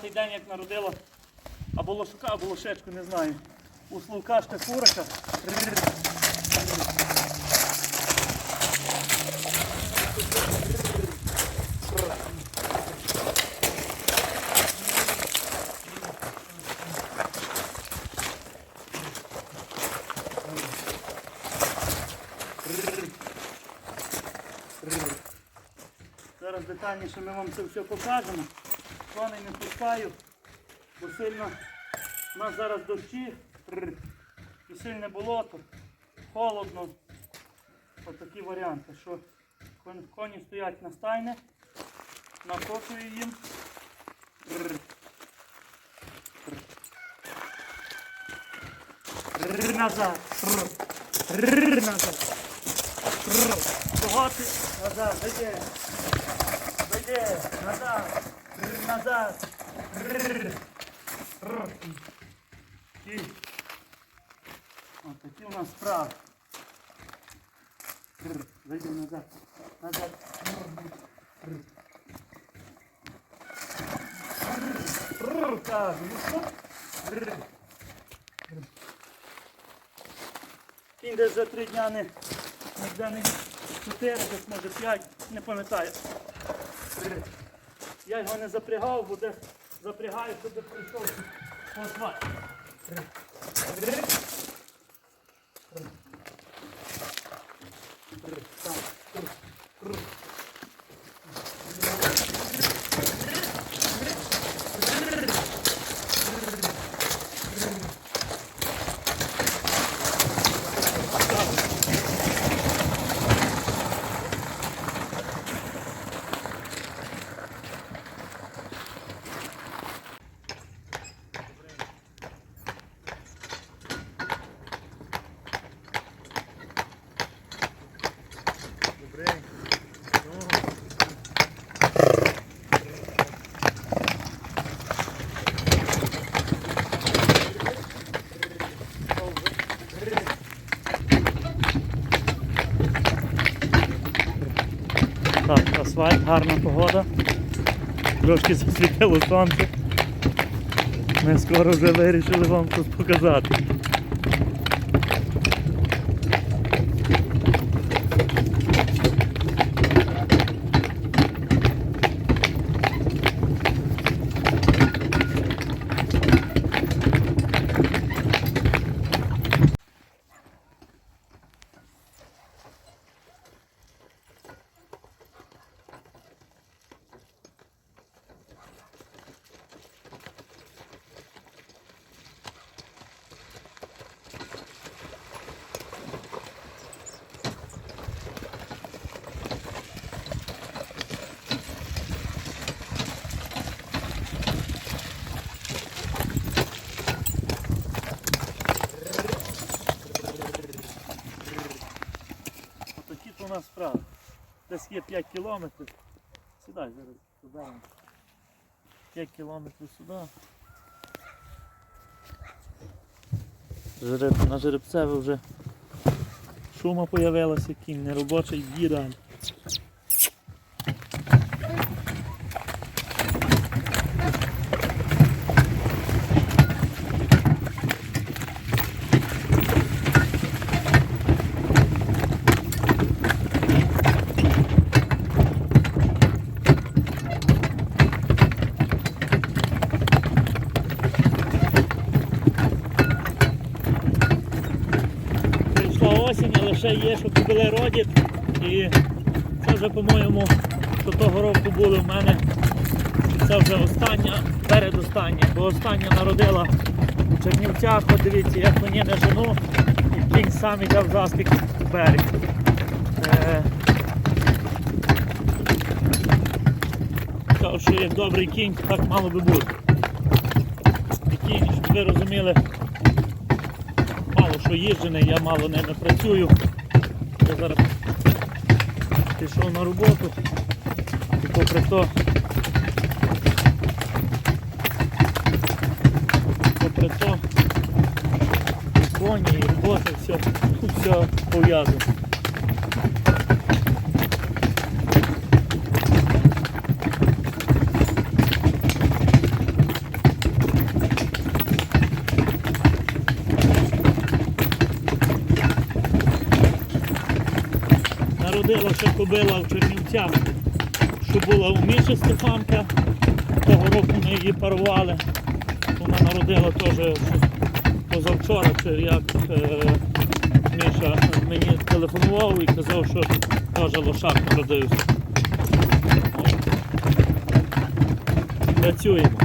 Сьогодні день, як народила або лошука, або лошечку, не знаю. У Славка Штефурика. Зараз детальніше ми вам це все покажемо. Коней не пускаю, бо сильно у нас зараз дощі і сильне болото, холодно. Отакі варіанти, що коні стоять на стайне, накопую їм. Назад. Назад. Кого ти? Назад, зайди. Зайди. Назад. Назад. І. Ось такі у нас справи. Рр. Назад. Назад. Кажу, ну що? Рр. Десь за три дня не, ніде не чотири, десь може п'ять, не пам'ятаю. Я його не запрягав, бо десь запрягаю, щоб прийшов по асфальту. Асфальт, гарна погода. Трошки засвітило сонце. Ми скоро вже вирішили вам тут показати. Отакі то у нас справи. Десь є 5 кілометрів. Сідай зараз туди. 5 кілометрів сюди. Жереб, на жеребцеве вже шума появилася, кінь неробочий їда. Прийшла осінь, але ще є, що купили родів. І це вже, по-моєму, що того року були в мене. Це вже остання, передостання, бо остання народила у Чернівцях. От дивіться, як мені не жену, і кінь сам іде в заспік в берег. Е, що як добрий кінь, так мало би бути. І кінь, щоб ви розуміли, мало що їжджений, я мало ними працюю. Я зараз пішов на роботу і попри то, попри то, і коні, і робота, все, все пов'язано. Народила ще кобила в Чернівцях, що була у Міші Стефанка. Того року ми її парували. Вона народила теж позавчора, чи як е, Міша мені телефонував і казав, що теж лошак народився. Працюємо.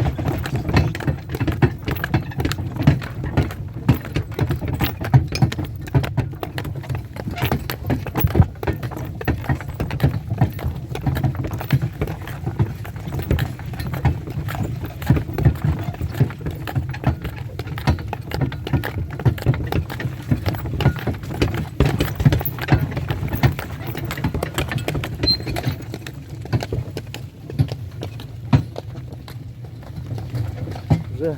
Вже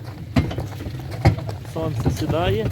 сонце сідає.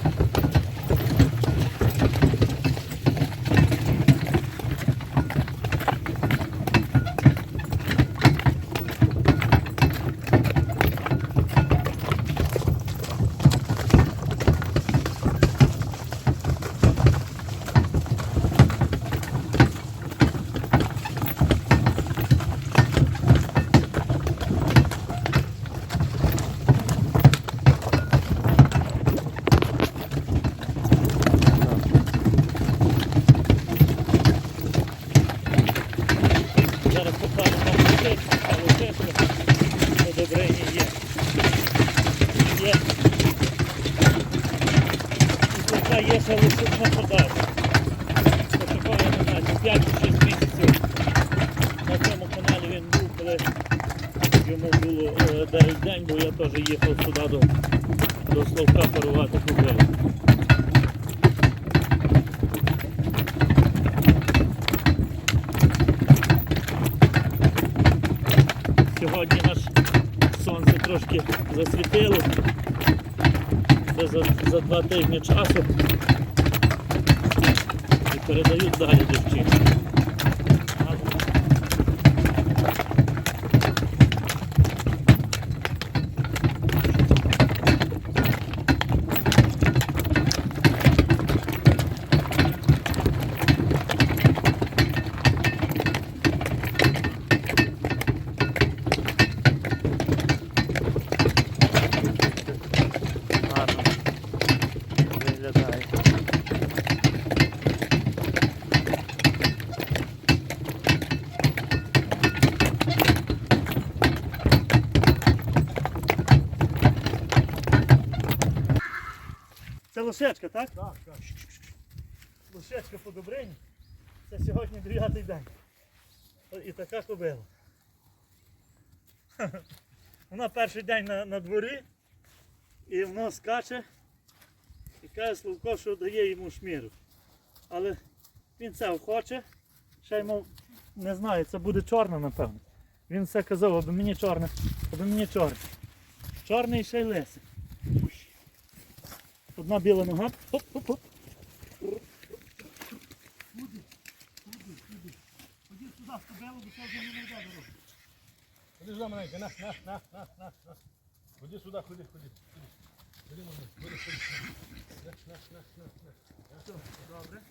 Зараз покажемо вам лисичку, а лисичка по Добрині є. Є. І така є ще лисична подача. Почекаємо, не знаю, 5-6 місяців. На цьому каналі він був, коли йому було е, 9 день, бо я теж їхав сюди до, до Словка парувати купили. Сьогодні наш сонце трошки засвітило. Це за, за два тижні часу. Передають далі. Гарно виглядає. Це лошечка, так? Так, так. Лошечка по Добрині. Це сьогодні дев'ятий день. І така кобила. Вона перший день на, на дворі і воно скаче і каже Славко, що дає йому шміру. Але він це хоче. Ще йому не знаю, це буде чорна, напевно. Він все казав, аби мені чорне, аби мені чорне. Чорний ще й лисий. Одна біла нога. Оп-оп-оп. Ході сюди в кобелу, бо це вже не йде дорога. Ходи сюди, маленька, на, на, на, на, на. Ходи сюди, ходи, ходи. Ходи, ходи, маленька, ходи, ходи. На, на, на, на, на. Добре.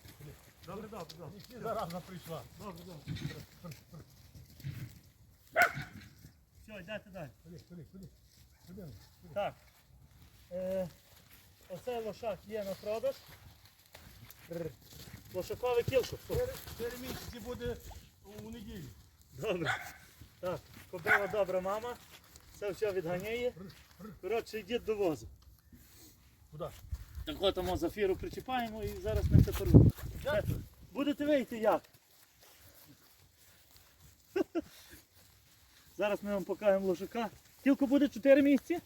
Добре, добре, добре. Ти зараза прийшла. Добре, добре. Все, йдете далі. Ходи, ходи, ходи. Ходи, ходи. Так. Е, оцей лошак є на продаж. Лошакове кілко. Чотири- місяці буде у неділю. Добре. Так, кобила добра мама. Це все відганяє. Коротше, йдіть до возу. Куди? Так от тому зафіру причіпаємо і зараз ми це порвемо. Будете вийти як? Зараз ми вам покажемо лошака. Кілко буде 4 місяці.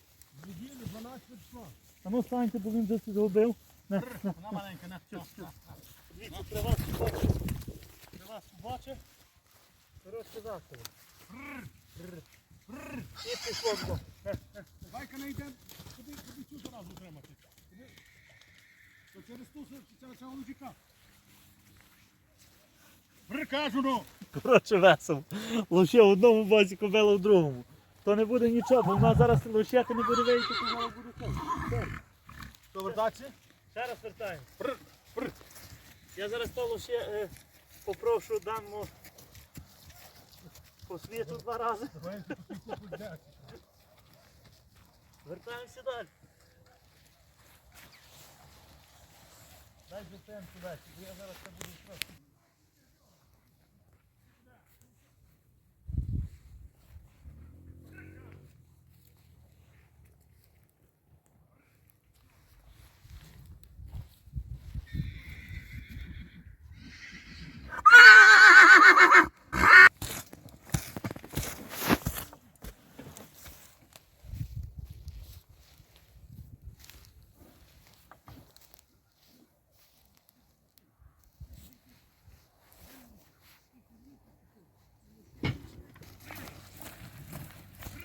Неділю 12 числа. А ну станьте, бо він вже зробив. На, на. Вона маленька. Що, що? Дивіться, при вас побачить. При вас побачить. Коротше застави. І пішло. Давай-ка не йдемо. Куди, куди цю заразу тримати? Куди? То через ту через цього лучика. Прикажу, ну. Коротше весело. Лише в одному боці кобила в другому. То не буде нічого, бо вона зараз лишати не буде вийти, то буде. Все. Вертатися? Ще раз вертаємо. Я зараз того ще е, попрошу дамо по світу два рази. Вертаємося далі. Дай зупинку далі, я зараз це буду трохи.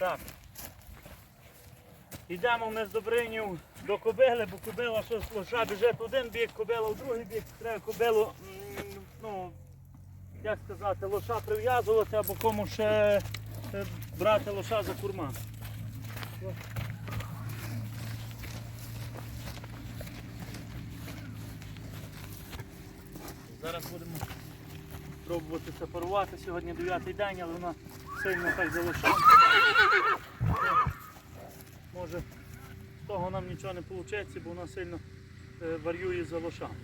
Так. Йдемо ми з Добринів до кобили, бо кобила щось лоша біжить в один бік, кобила в другий бік. Треба кобилу, ну, як сказати, лоша прив'язувати або кому ще е, брати лоша за курман. Зараз будемо пробувати сепарувати. Сьогодні 9 день, але вона сильно так залишає. Може з того нам нічого не вийде, бо вона сильно е, варює за лошами.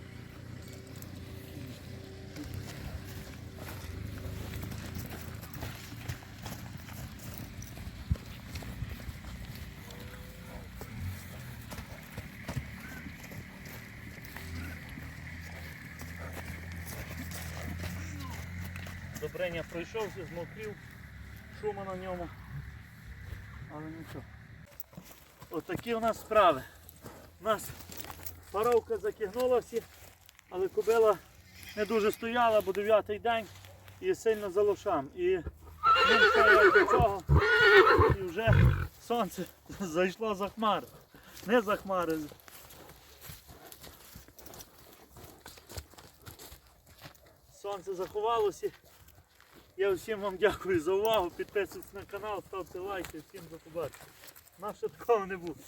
Добриня пройшовся, змокрів, шума на ньому. Але нічого. Отакі у нас справи. У нас паровка закигнула всі, але кобила не дуже стояла, бо дев'ятий день і сильно за лошам. І до цього, і вже сонце зайшло за хмари. Не за хмари. Сонце заховалося. Я всім вам дякую за увагу. Підписуйтесь на канал, ставте лайки, всім до побачення. Наше такого не буде.